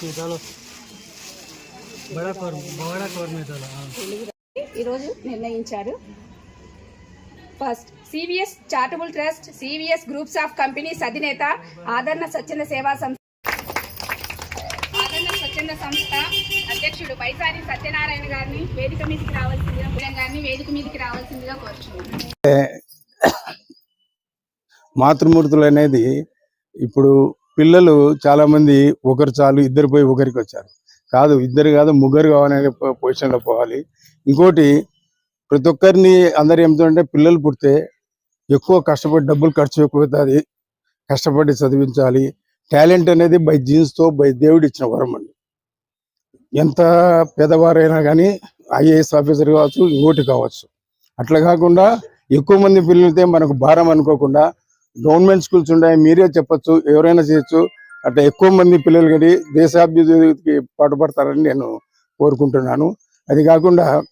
చేతాలో బడా ఈరోజు నిర్ణయించారు. First CVS charitable trust CVS groups of companies అధినేత ఆదరణ స్వచ్ఛంద సేవా సంస్థ ఆదరణ స్వచ్ఛంద సంస్థ అధ్యక్షుడు పైసారి సత్యనారాయణ గారిని వేదిక మీదకి రావాల్సిందిగా గారిని వేదిక మీదకి రావాల్సిందిగా కోరుచున్నాను. మాతృమూర్తులు అనేది ఇప్పుడు పిల్లలు చాలా మంది ఒకరు చాలు ఇద్దరు పోయి ఒకరికి వచ్చారు. కాదు ఇద్దరు కాదు ముగ్గురు కావాలనే పొజిషన్లో పోవాలి. ఇంకోటి ప్రతి ఒక్కరిని అందరు ఏమిటంటే పిల్లలు పుడితే ఎక్కువ కష్టపడి డబ్బులు ఖర్చు ఎక్కువ అవుతుంది కష్టపడి చదివించాలి. టాలెంట్ అనేది బై జీన్స్తో బై దేవుడు ఇచ్చిన వరం అండి. ఎంత పేదవారైనా కానీ ఐఏఎస్ ఆఫీసర్ కావచ్చు ఇంకోటి కావచ్చు. అట్లా కాకుండా ఎక్కువ మంది పిల్లలతో మనకు భారం అనుకోకుండా గవర్నమెంట్ స్కూల్స్ ఉన్నాయి మీరే చెప్పొచ్చు ఎవరైనా చేయొచ్చు. అట్లా ఎక్కువ మంది పిల్లలు కానీ దేశాభివృద్ధికి పాటుపడతారని నేను కోరుకుంటున్నాను. అది కాకుండా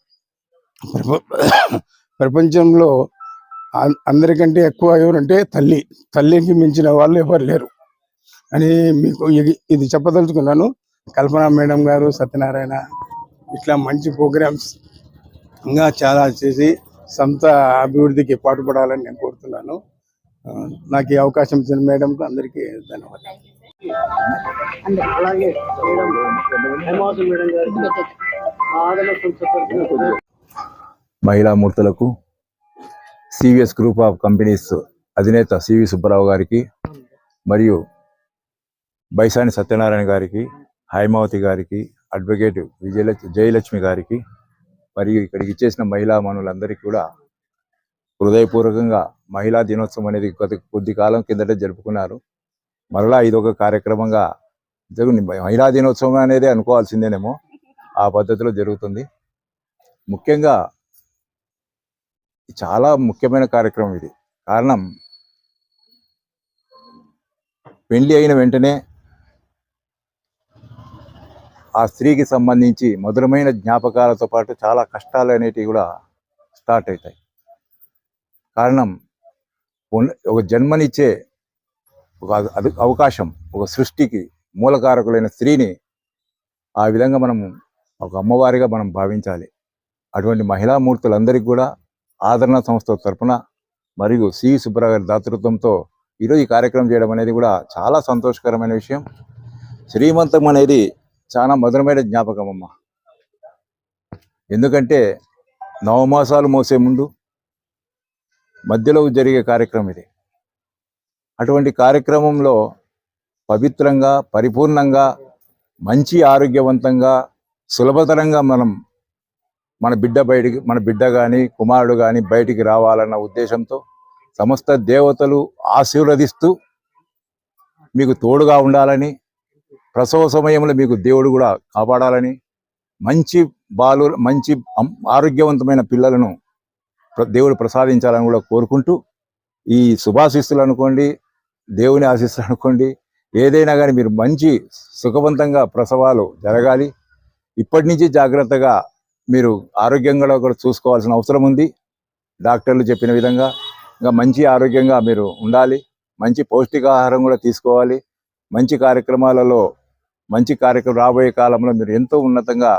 ప్రప- ప్రపంచంలో అందరికంటే ఎక్కువ ఎవరంటే తల్లి. తల్లికి మించిన వాళ్ళు ఎవరు లేరు. అని మీకు ఇది- ఇది చెప్పదలుచుకున్నాను. కల్పన మేడం గారు సత్యనారాయణ ఇట్లా మంచి ప్రోగ్రామ్స్ ఇంకా చాలా చేసి సంస్థ అభివృద్ధికి పాటుపడాలని నేను కోరుతున్నాను. నాకు ఈ అవకాశం ఇచ్చిన మేడంకు అందరికీ ధన్యవాదాలు. అలాగే మేడం మేడం మహిళా మూర్తులకు సివిఎస్ గ్రూప్ ఆఫ్ కంపెనీస్ అధినేత సివి సుబ్బారావు గారికి మరియు బైసాని సత్యనారాయణ గారికి హైమావతి గారికి అడ్వకేట్ విజయలక్ష్మి జయలక్ష్మి గారికి మరియు ఇక్కడికి ఇచ్చేసిన మహిళా మనులందరికీ కూడా హృదయపూర్వకంగా మహిళా దినోత్సవం అనేది కొద్ది కొద్ది కాలం కిందట జరుపుకున్నారు. మరలా ఇదొక కార్యక్రమంగా మహిళా దినోత్సవం అనేది అనుకోవాల్సిందేనేమో ఆ పద్ధతిలో జరుగుతుంది. ముఖ్యంగా చాలా ముఖ్యమైన కార్యక్రమం ఇది. కారణం పెళ్ళి అయిన వెంటనే ఆ స్త్రీకి సంబంధించి మధురమైన జ్ఞాపకాలతో పాటు చాలా కష్టాలు అనేటివి కూడా స్టార్ట్ అవుతాయి. కారణం ఒక జన్మనిచ్చే ఒక అవకాశం ఒక సృష్టికి మూలకారకులైన స్త్రీని ఆ విధంగా మనం ఒక అమ్మవారిగా మనం భావించాలి. అటువంటి మహిళా మూర్తులందరికీ కూడా ఆదరణ సంస్థ తరఫున మరియు సి. సుబ్బారావు గారి దాతృత్వంతో ఈరోజు ఈ కార్యక్రమం చేయడం అనేది కూడా చాలా సంతోషకరమైన విషయం. శ్రీమంతం అనేది చాలా మధురమైన జ్ఞాపకం అమ్మ. ఎందుకంటే నవమాసాలు మోసే ముందు మధ్యలో జరిగే కార్యక్రమం ఇది. అటువంటి కార్యక్రమంలో పవిత్రంగా పరిపూర్ణంగా మంచి ఆరోగ్యవంతంగా సులభతరంగా మనం మన బిడ్డ బయటికి మన బిడ్డ కానీ కుమారుడు కానీ బయటికి రావాలన్న ఉద్దేశంతో సమస్త దేవతలు ఆశీర్వదిస్తూ మీకు తోడుగా ఉండాలని ప్రసవ సమయంలో మీకు దేవుడు కూడా కాపాడాలని మంచి బాలు మంచి ఆరోగ్యవంతమైన పిల్లలను దేవుడు ప్రసాదించాలని కూడా కోరుకుంటూ ఈ శుభాశిస్సులు అనుకోండి దేవుని ఆశీస్సులు అనుకోండి ఏదైనా కానీ మీరు మంచి సుఖవంతంగా ప్రసవాలు జరగాలి. ఇప్పటి నుంచి జాగ్రత్తగా మీరు ఆరోగ్యంగా కూడా చూసుకోవాల్సిన అవసరం ఉంది. డాక్టర్లు చెప్పిన విధంగా ఇంకా మంచి ఆరోగ్యంగా మీరు ఉండాలి. మంచి పౌష్టికాహారం కూడా తీసుకోవాలి. మంచి కార్యక్రమాలలో మంచి కార్యక్రమం రాబోయే కాలంలో మీరు ఎంతో ఉన్నతంగా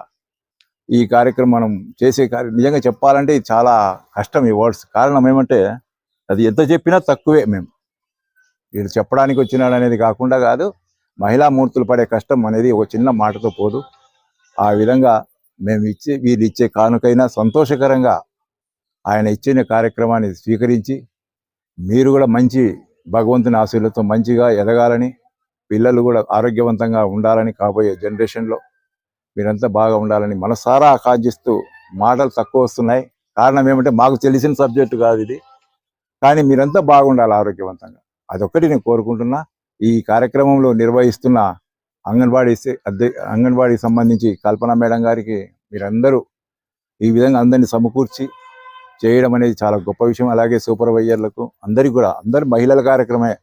ఈ కార్యక్రమం మనం చేసే కార్య నిజంగా చెప్పాలంటే ఇది చాలా కష్టం ఈ వర్డ్స్. కారణం ఏమంటే అది ఎంత చెప్పినా తక్కువే మేము. వీడు చెప్పడానికి వచ్చినాడు అనేది కాకుండా కాదు మహిళా మూర్తులు పడే కష్టం అనేది ఒక చిన్న మాటతో పోదు. ఆ విధంగా మేము ఇచ్చే వీళ్ళు ఇచ్చే కానుకైనా సంతోషకరంగా ఆయన ఇచ్చిన కార్యక్రమాన్ని స్వీకరించి మీరు కూడా మంచి భగవంతుని ఆశీర్లతో మంచిగా ఎదగాలని పిల్లలు కూడా ఆరోగ్యవంతంగా ఉండాలని కాబోయే జనరేషన్లో మీరంతా బాగా ఉండాలని మనసారా ఆకాంక్షిస్తూ మాటలు తక్కువ వస్తున్నాయి. కారణం ఏమంటే మాకు తెలిసిన సబ్జెక్టు కాదు ఇది. కానీ మీరంతా బాగుండాలి ఆరోగ్యవంతంగా. అదొక్కటి నేను కోరుకుంటున్నా. ఈ కార్యక్రమంలో నిర్వహిస్తున్న అంగన్వాడీ సే- అధ్య అంగన్వాడీకి సంబంధించి కల్పన మేడం గారికి మీరందరూ ఈ విధంగా అందరిని సమకూర్చి చేయడం అనేది చాలా గొప్ప విషయం. అలాగే సూపర్వైజర్లకు అందరికీ కూడా అందరి మహిళల కార్యక్రమే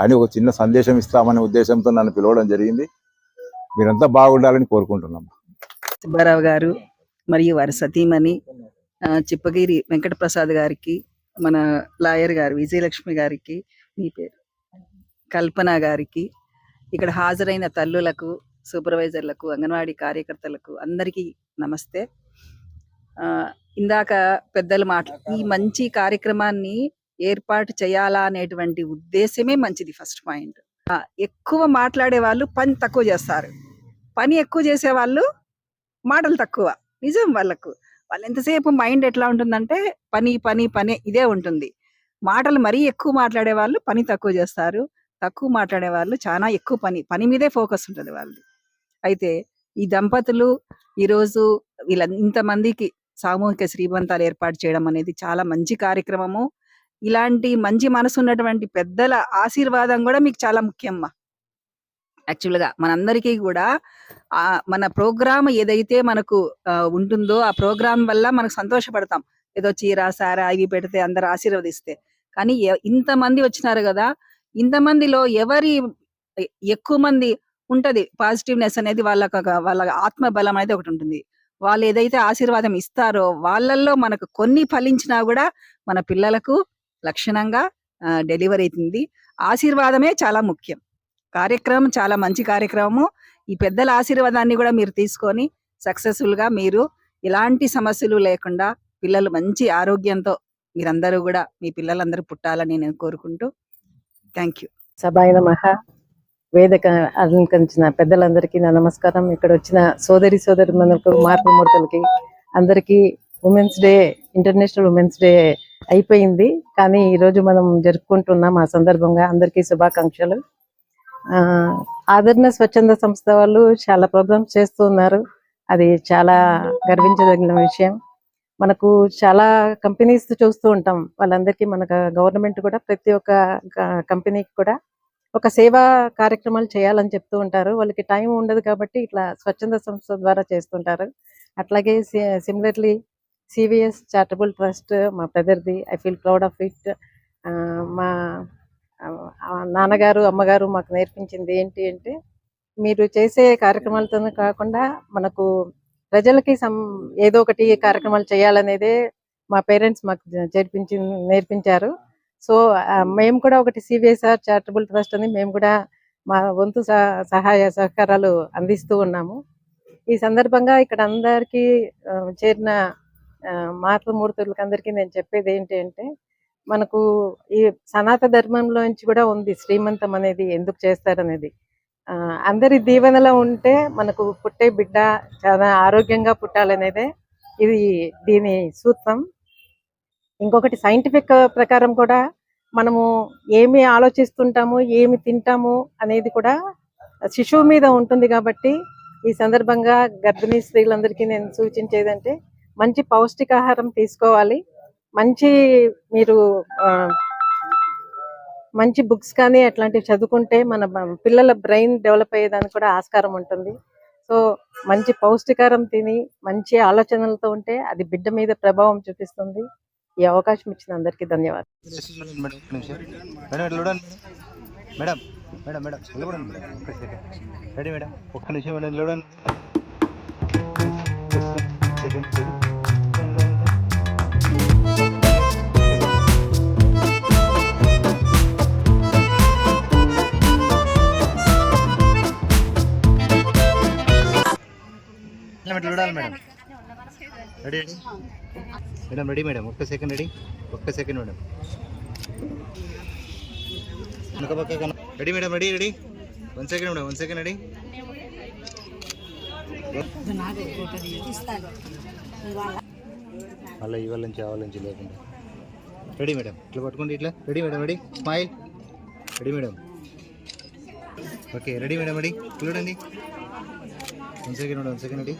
అని ఒక చిన్న సందేశం ఇస్తామనే ఉద్దేశంతో నన్ను పిలవడం జరిగింది. మీరంతా బాగుండాలని కోరుకుంటున్నాం. సుబ్బారావు గారు మరియు వారి సతీమణి చిప్పగిరి వెంకట ప్రసాద్ గారికి మన లాయర్ గారు విజయలక్ష్మి గారికి మీ పేరు కల్పన గారికి ఇక్కడ హాజరైన తల్లులకు సూపర్వైజర్లకు అంగన్వాడీ కార్యకర్తలకు అందరికీ నమస్తే. ఆ, ఇందాక పెద్దలు మాట్లా ఈ మంచి కార్యక్రమాన్ని ఏర్పాటు చేయాలా అనేటువంటి ఉద్దేశమే మంచిది ఫస్ట్ పాయింట్. ఎక్కువ మాట్లాడే వాళ్ళు పని తక్కువ చేస్తారు. పని ఎక్కువ చేసే వాళ్ళు మాటలు తక్కువ. నిజం వాళ్ళకు. వాళ్ళు ఎంతసేపు మైండ్ ఎట్లా ఉంటుందంటే పని పని పని ఇదే ఉంటుంది. మాటలు మరీ ఎక్కువ మాట్లాడే వాళ్ళు పని తక్కువ చేస్తారు. తక్కువ మాట్లాడే వాళ్ళు చాలా ఎక్కువ పని పని మీదే ఫోకస్ ఉంటుంది వాళ్ళది. అయితే ఈ దంపతులు ఈరోజు వీళ్ళ ఇంతమందికి సామూహిక శ్రీమంతాలు ఏర్పాటు చేయడం అనేది చాలా మంచి కార్యక్రమము. ఇలాంటి మంచి మనసు ఉన్నటువంటి పెద్దల ఆశీర్వాదం కూడా మీకు చాలా ముఖ్యమ్మా. యాక్చువల్గా మనందరికీ కూడా ఆ మన ప్రోగ్రామ్ ఏదైతే మనకు ఉంటుందో ఆ ప్రోగ్రామ్ వల్ల మనకు సంతోషపడతాం. ఏదో చీర సార ఇవి పెడితే అందరు ఆశీర్వదిస్తే. కానీ ఇంతమంది వచ్చినారు కదా ఇంతమందిలో ఎవరి ఎక్కువ మంది ఉంటది. పాజిటివ్నెస్ అనేది వాళ్ళకు వాళ్ళ ఆత్మ బలం అనేది ఒకటి ఉంటుంది. వాళ్ళు ఏదైతే ఆశీర్వాదం ఇస్తారో వాళ్ళల్లో మనకు కొన్ని ఫలించినా కూడా మన పిల్లలకు లక్షణంగా డెలివరీ అవుతుంది. ఆశీర్వాదమే చాలా ముఖ్యం. కార్యక్రమం చాలా మంచి కార్యక్రమము. ఈ పెద్దల ఆశీర్వాదాన్ని కూడా మీరు తీసుకొని సక్సెస్ఫుల్గా మీరు ఎలాంటి సమస్యలు లేకుండా పిల్లలు మంచి ఆరోగ్యంతో మీరందరూ కూడా మీ పిల్లలందరూ పుట్టాలని నేను కోరుకుంటూ థ్యాంక్ యూ. సభాయ నమః. వేదిక అలంకరించిన పెద్దలందరికీ నా నమస్కారం. ఇక్కడ వచ్చిన సోదరి సోదరి మనకు మార్పుమూర్తులకి అందరికీ women's day international women's day అయిపోయింది. కానీ ఈ రోజు మనం జరుపుకుంటున్నాం ఆ సందర్భంగా అందరికీ శుభాకాంక్షలు. ఆ, ఆదరణ స్వచ్ఛంద సంస్థ వాళ్ళు చాలా ప్రోగ్రామ్స్ చేస్తూ ఉన్నారు. అది చాలా గర్వించదగిన విషయం. మనకు చాలా కంపెనీస్ చూస్తూ ఉంటాం. వాళ్ళందరికీ మన గవర్నమెంట్ కూడా ప్రతి ఒక్క కంపెనీకి కూడా ఒక సేవా కార్యక్రమాలు చేయాలని చెప్తూ ఉంటారు. వాళ్ళకి టైం ఉండదు కాబట్టి ఇట్లా స్వచ్ఛంద సంస్థ ద్వారా చేస్తుంటారు. అట్లాగే సిమిలర్లీ సివిఎస్ చారిటబుల్ ట్రస్ట్ మా బ్రదర్ది I feel proud of it మా నాన్నగారు అమ్మగారు మాకు నేర్పించింది ఏంటి అంటే మీరు చేసే కార్యక్రమాలతోనే కాకుండా మనకు ప్రజలకి సం ఏదో ఒకటి కార్యక్రమాలు చేయాలనేదే మా పేరెంట్స్ మాకు చేర్పించి నేర్పించారు. సో మేము కూడా ఒకటి సివిఎస్ఆర్ చారిటబుల్ ట్రస్ట్ అని మేము కూడా మా వంతు సహ- సహాయ సహకారాలు అందిస్తూ ఉన్నాము. ఈ సందర్భంగా ఇక్కడ అందరికీ చేరిన ఆ, మాతృమూర్తులకి అందరికీ నేను చెప్పేది ఏంటి అంటే మనకు ఈ సనాతన ధర్మంలోంచి కూడా ఉంది శ్రీమంతం అనేది ఎందుకు చేస్తారనేది. ఆ, అందరి దీవెనలో ఉంటే మనకు పుట్టే బిడ్డ చాలా ఆరోగ్యంగా పుట్టాలనేదే ఇది దీని సూత్రం. ఇంకొకటి సైంటిఫిక్ ప్రకారం కూడా మనము ఏమి ఆలోచిస్తుంటాము ఏమి తింటాము అనేది కూడా శిశువు మీద ఉంటుంది కాబట్టి ఈ సందర్భంగా గర్భిణీ స్త్రీలందరికీ నేను సూచించేదంటే మంచి పౌష్టికాహారం తీసుకోవాలి. మంచి మీరు మంచి బుక్స్ కానీ అట్లాంటివి చదువుకుంటే మన పిల్లల బ్రెయిన్ డెవలప్ అయ్యేదానికి కూడా ఆస్కారం ఉంటుంది. సో మంచి పౌష్టికారం తిని మంచి ఆలోచనలతో ఉంటే అది బిడ్డ మీద ప్రభావం చూపిస్తుంది. ఈ అవకాశం ఇచ్చిన అందరికీ ధన్యవాదాలు. మేడం మేడం మేడం ఒక్క సెకండ్ రెడీ మేడం ఒక్క నిమిషం సెకండ్ సెకండ్ మేడం చూడాలి madam. Ready madam ready madam. ఒక్క సెకండ్ రెడీ ఒక్క సెకండ్ మేడం. వెనక పక్క ready madam ready ready one second madam one second ready మళ్ళీ ఇవాళ నుంచి ఆవాల నుంచి లేకుండా. Ready madam? ఇట్లా పట్టుకోండి ఇట్లా. Ready madam ready smile ready madam? Okay ready madam ready చూడండి. One second madam one second ready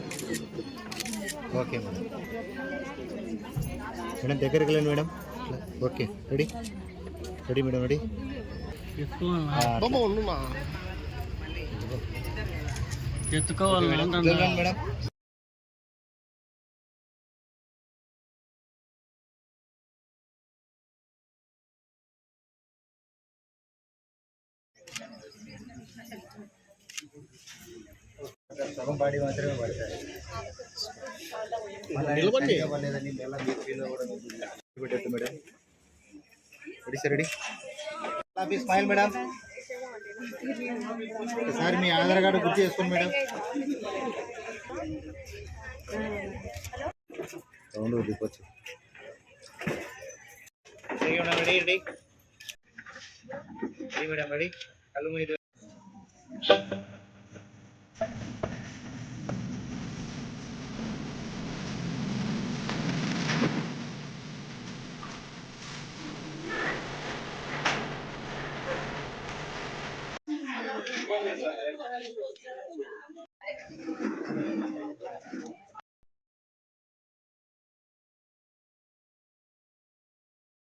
okay madam madam దగ్గరికి వెళ్ళండి మేడం ఇట్లా. Okay ready ready madam ready ఎత్తుకోవాలి వెళ్ళండి మేడం సగం బాడీ మాత్రమే పడతాయి నిలబండి పెట్టచ్చు madam ready sir ready smile madam ఒకసారి మీ ఆధార్ కార్డు గుర్తు చేసుకోండి madam sound దిగొచ్చు ready madam ready ready ready madam ready కళ్ళు మూయదు